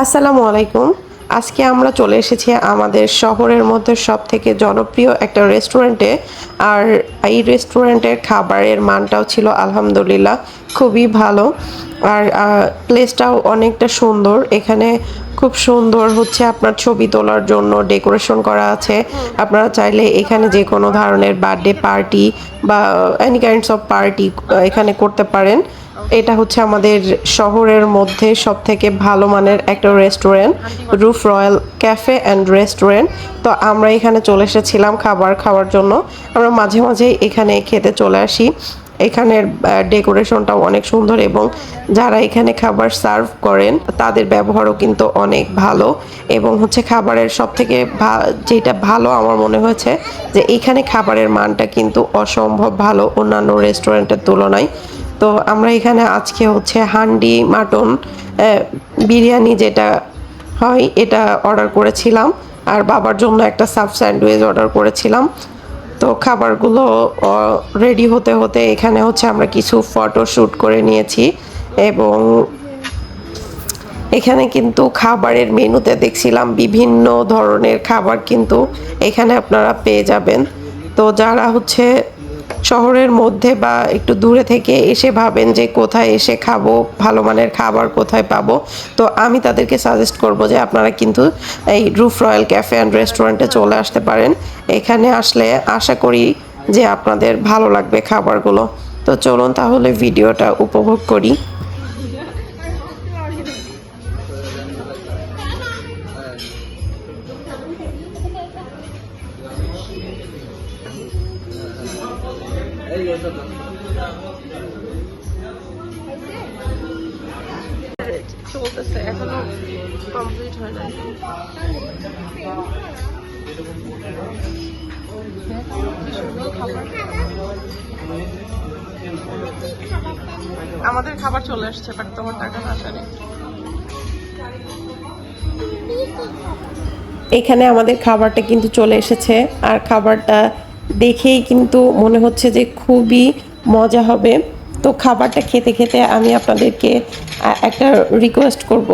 আসসালামু আলাইকুম। আজকে আমরা চলে এসেছি আমাদের শহরের মধ্যে সব থেকে জনপ্রিয় একটা রেস্টুরেন্টে। আর এই রেস্টুরেন্টের খাবারের মানটাও ছিল আলহামদুলিল্লাহ খুবই ভালো। আর প্লেসটাও অনেকটা সুন্দর। এখানে খুব সুন্দর হচ্ছে আপনার ছবি তোলার জন্য ডেকোরেশন করা আছে। আপনারা চাইলে এখানে যে কোনো ধরনের বার্থডে পার্টি বা এনি কাইন্ডস অফ পার্টি এখানে করতে পারেন। এটা হচ্ছে আমাদের শহরের মধ্যে সব থেকে ভালো মানের একটা restaurant, roof royal cafe and restaurant. তো আমরা এখানে চলে এসেছিলাম খাবার খাওয়ার জন্য। আমরা মাঝে মাঝে এখানে খেতে চলে আসি। এখানের ডেকোরেশনটাও অনেক সুন্দর এবং যারা এখানে খাবার সার্ভ করেন, তাদের ব্যবহারও কিন্তু অনেক ভালো এবং হচ্ছে খাবারের সব থেকে যেটা ভালো আমার মনে হয়েছে যে এখানে খাবারের মানটা কিন্তু অসম্ভব ভালো অন্যান্য রেস্টুরেন্টের তুলনায়। তো আমরা এখানে আজকে হচ্ছে হান্ডি মাটন বিরিয়ানি যেটা হয়, এটা অর্ডার করেছিলাম। আর বাবার জন্য একটা সাব স্যান্ডউইচ অর্ডার করেছিলাম। তো খাবারগুলো রেডি হতে হতে এখানে হচ্ছে আমরা কিছু ফটো শ্যুট করে নিয়েছি এবং এখানে কিন্তু খাবারের মেনুতে দেখছিলাম বিভিন্ন ধরনের খাবার কিন্তু এখানে আপনারা পেয়ে যাবেন। তো যারা হচ্ছে শহরের মধ্যে বা একটু দূরে থেকে এসে ভাবেন যে কোথায় এসে খাব, ভালো মানের খাবার কোথায় পাবো, তো আমি তাদেরকে সাজেস্ট করব যে আপনারা কিন্তু এই রুফ রয়্যাল ক্যাফে অ্যান্ড রেস্টুরেন্টে চলে আসতে পারেন। এখানে আসলে আশা করি যে আপনাদের ভালো লাগবে খাবারগুলো। তো চলুন তাহলে ভিডিওটা উপভোগ করি। আমাদের খাবার চলে আসছে বাট তোমার টাকা না আসেনি। এখানে আমাদের খাবারটা কিন্তু চলে এসেছে, আর খাবারটা দেখেই কিন্তু মনে হচ্ছে যে খুবই মজা হবে। তো খাবারটা খেতে খেতে আমি আপনাদেরকে একটা রিকোয়েস্ট করব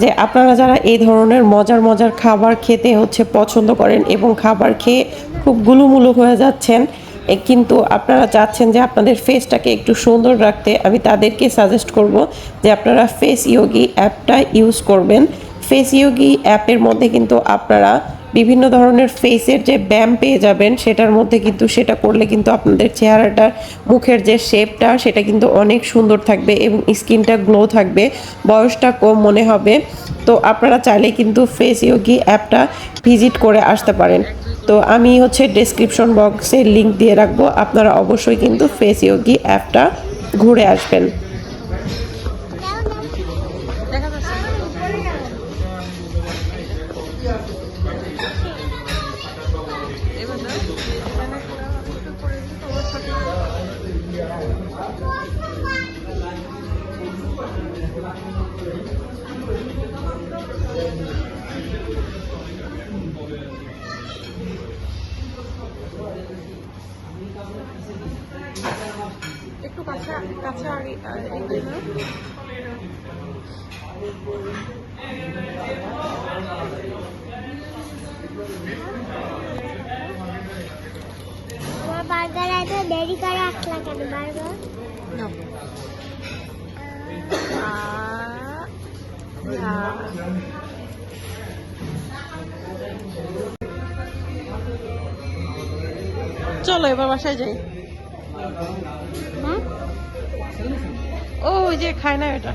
যে আপনারা যারা এই ধরনের মজার মজার খাবার খেতে হচ্ছে পছন্দ করেন এবং খাবার খেয়ে খুব গুলুমুলু হয়ে যাচ্ছেন কিন্তু আপনারা চাচ্ছেন যে আপনাদের ফেসটাকে একটু সুন্দর রাখতে, আমি তাদেরকে সাজেস্ট করব যে আপনারা ফেস ইয়োগি অ্যাপটা ইউজ করবেন। ফেস ইয়োগি অ্যাপের মধ্যে কিন্তু আপনারা বিভিন্ন ধরনের ফেসের যে ব্যায়াম পেয়ে যাবেন, সেটার মধ্যে কিন্তু সেটা করলে কিন্তু আপনাদের চেহারাটার মুখের যে শেপটা সেটা কিন্তু অনেক সুন্দর থাকবে এবং স্কিনটা গ্লো থাকবে, বয়সটা কম মনে হবে। তো আপনারা চাইলে কিন্তু ফেস ইয়োগি অ্যাপটা ভিজিট করে আসতে পারেন। তো আমি হচ্ছে ডেসক্রিপশন বক্সে লিঙ্ক দিয়ে রাখব, আপনারা অবশ্যই কিন্তু ফেস ইয়োগি অ্যাপটা ঘুরে আসবেন। একটু বার্গার এত দেরি করে আসলা কেন বার্গার? চলো এবার বাসায় যাই। ও যে খায় না এটা।